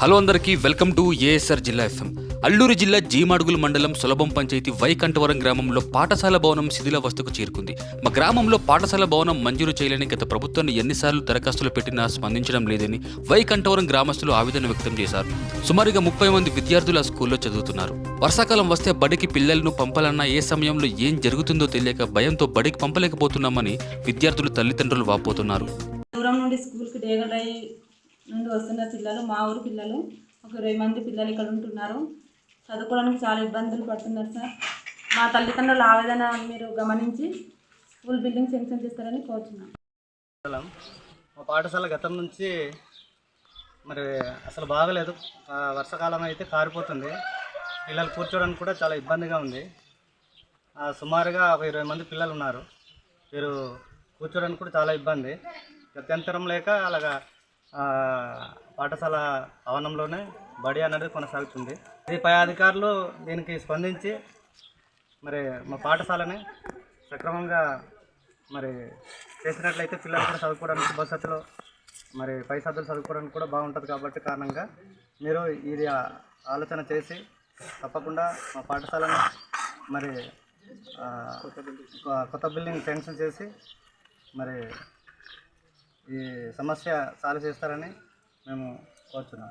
Hello అందరికీ welcome to ASR జిల్లా FM. Alluri జిల్లా జీమాడుగుల మండలం సులభం పంచాయతీ వైకంఠవరం గ్రామంలో పాఠశాల భవనం శిథిలావస్థకు చేరుకుంది. మా గ్రామంలో పాఠశాల భవనం మంజూరు చేయలేని గత ప్రభుత్వాన్ని ఎన్నిసార్లు దరఖాస్తులు పెట్టినా స్పందించడం లేదని వైకంఠవరం గ్రామస్తులు ఆవేదన వ్యక్తం చేశారు. సుమారుగా ముప్పై మంది విద్యార్థులు ఆ స్కూల్లో చదువుతున్నారు. వర్షాకాలం వస్తే బడికి పిల్లలను పంపాలన్నా ఏ సమయంలో ఏం జరుగుతుందో తెలియక భయంతో బడికి పంపలేకపోతున్నామని విద్యార్థులు తల్లిదండ్రులు వాపోతున్నారు. దూరం నుండి స్కూల్కి నుండి వస్తున్న పిల్లలు మా ఊరు పిల్లలు ఒక ఇరవై మంది పిల్లలు ఇక్కడ ఉంటున్నారు. చదువుకోవడానికి చాలా ఇబ్బందులు పడుతున్నారు సార్. మా తల్లిదండ్రుల ఆవేదన మీరు గమనించి స్కూల్ బిల్డింగ్ శాంక్షన్ చేస్తారని కోరుతున్నాం మా పాఠశాల గతం నుంచి మరి అసలు బాగలేదు. వర్షాకాలం అయితే కారిపోతుంది. పిల్లలు కూర్చోవడానికి కూడా చాలా ఇబ్బందిగా ఉంది. సుమారుగా ఒక ఇరవై మంది పిల్లలు ఉన్నారు. వీరు కూర్చోవడానికి కూడా చాలా ఇబ్బంది. గత్యంతరం లేక అలాగా పాఠశాల భవనంలోనే బడి అనేది కొనసాగుతుంది. ఇది పై అధికారులు దీనికి స్పందించి మరి మా పాఠశాలని సక్రమంగా మరి చేసినట్లయితే పిల్లలు కూడా చదువుకోవడానికి భవిష్యత్తులో మరి పై సదులు చదువుకోవడానికి కూడా బాగుంటుంది కాబట్టి కారణంగా మీరు ఇది ఆలోచన చేసి తప్పకుండా మా పాఠశాలను మరి కొత్త బిల్డింగ్ శాంక్షన్ చేసి మరి ఈ సమస్య సాల్వ్ చేస్తారని మేము కోరుతున్నాం